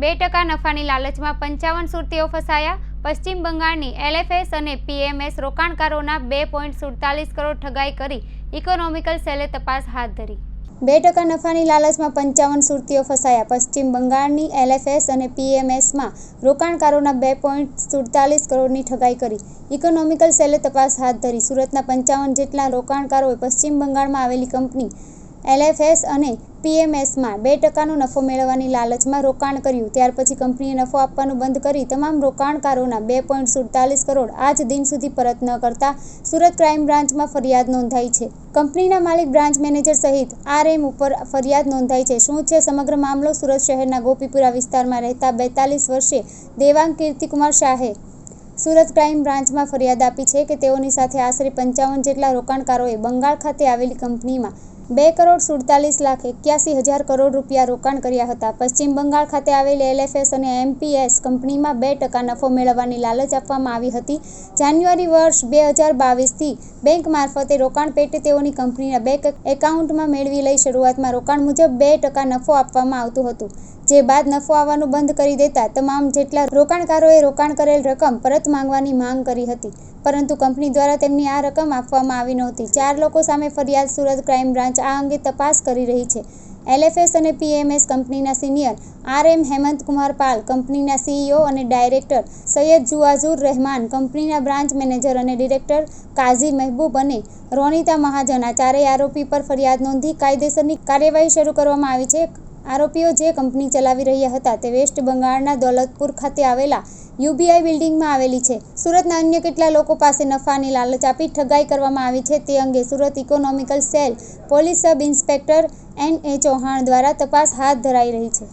બે ટકા નફાની લાલચમાં પંચાવન સુરતીઓ ફસાયા. પશ્ચિમ બંગાળની એલએફએસ અને પીએમએસ રોકાણકારોના બે પોઈન્ટ સુડતાલીસ કરોડ ઠગાઈ કરી ઇકોનોમિકલ સેલે તપાસ હાથ ધરી. બે ટકા નફાની લાલચમાં પંચાવન સુરતીઓ ફસાયા. પશ્ચિમ બંગાળની એલએફએસ અને પીએમએસમાં રોકાણકારોના બે પોઈન્ટ સુડતાલીસ કરોડની ઠગાઈ કરી ઇકોનોમિકલ સેલે તપાસ હાથ ધરી. સુરતના પંચાવન જેટલા રોકાણકારોએ પશ્ચિમ બંગાળમાં આવેલી કંપની એલએફએસ અને પીએમએસમાં બે ટકાનો નફો મેળવવાની લાલચમાં રોકાણ કર્યું. ત્યાર પછી કંપનીએ નફો આપવાનું બંધ કરી તમામ રોકાણકારોના બે પોઈન્ટ સુડતાલીસ કરોડ આજ દિન સુધી પરત ન કરતા સુરત ક્રાઇમ બ્રાન્ચમાં ફરિયાદ નોંધાઈ છે. કંપનીના માલિક બ્રાન્ચ મેનેજર સહિત આરએમ ઉપર ફરિયાદ નોંધાઈ છે. શું છે સમગ્ર મામલો? સુરત શહેરના ગોપીપુરા વિસ્તારમાં રહેતા બેતાલીસ વર્ષે દેવાંગ કીર્તિકુમાર શાહે સુરત ક્રાઇમ બ્રાન્ચમાં ફરિયાદ આપી છે કે તેઓની સાથે આશરે પંચાવન જેટલા રોકાણકારોએ બંગાળ ખાતે આવેલી કંપનીમાં બે કરોડ સુડતાલીસ લાખ એક્યાસી હજાર કરોડ રૂપિયા રોકાણ કર્યા હતા. પશ્ચિમ બંગાળ ખાતે આવેલી એલએફએસ અને એમપીએસ કંપનીમાં બે ટકા નફો મેળવવાની લાલચ આપવામાં આવી હતી. જાન્યુઆરી વર્ષ બે હજાર બાવીસથી બેંક મારફતે રોકાણ પેટે તેઓની કંપનીના બેંક એકાઉન્ટમાં મેળવી લઈ શરૂઆતમાં રોકાણ મુજબ બે ટકા નફો આપવામાં આવતું હતું. જે બાદ નફો આવવાનું બંધ કરી દેતા તમામ જેટલા રોકાણકારોએ રોકાણ કરેલ રકમ પરત માંગવાની માંગ કરી હતી. પરંતુ કંપની દ્વારા તેમની આ રકમ આપવામાં આવી નહોતી. ચાર લોકો સામે ફરિયાદ સુરત ક્રાઇમ બ્રાન્ચ આ અંગે તપાસ કરી રહી છે. એલએફએસ અને પીએમએસ કંપનીના સિનિયર આરએમ હેમંત કુમાર પાલ, કંપનીના સીઈઓ અને ડાયરેક્ટર સૈયદ જુઆઝુર રહેમાન, કંપનીના બ્રાન્ચ મેનેજર અને ડિરેક્ટર કાઝી મહેબૂબ અને રોનિતા મહાજન આ ચારેય આરોપી પર ફરિયાદ નોંધી કાયદેસરની કાર્યવાહી શરૂ કરવામાં આવી છે. આરોપીઓ જે કંપની ચલાવી રહ્યા હતા તે વેસ્ટ બંગાળના દોલતપુર ખાતે આવેલા યુબીઆઈ બિલ્ડિંગમાં આવેલી છે. સુરતના અન્ય કેટલા લોકો પાસે નફાની લાલચ આપી ઠગાઈ કરવામાં આવી છે તે અંગે Surat economical cell police sub inspector N A Chauhan દ્વારા તપાસ હાથ ધરાઈ રહી છે.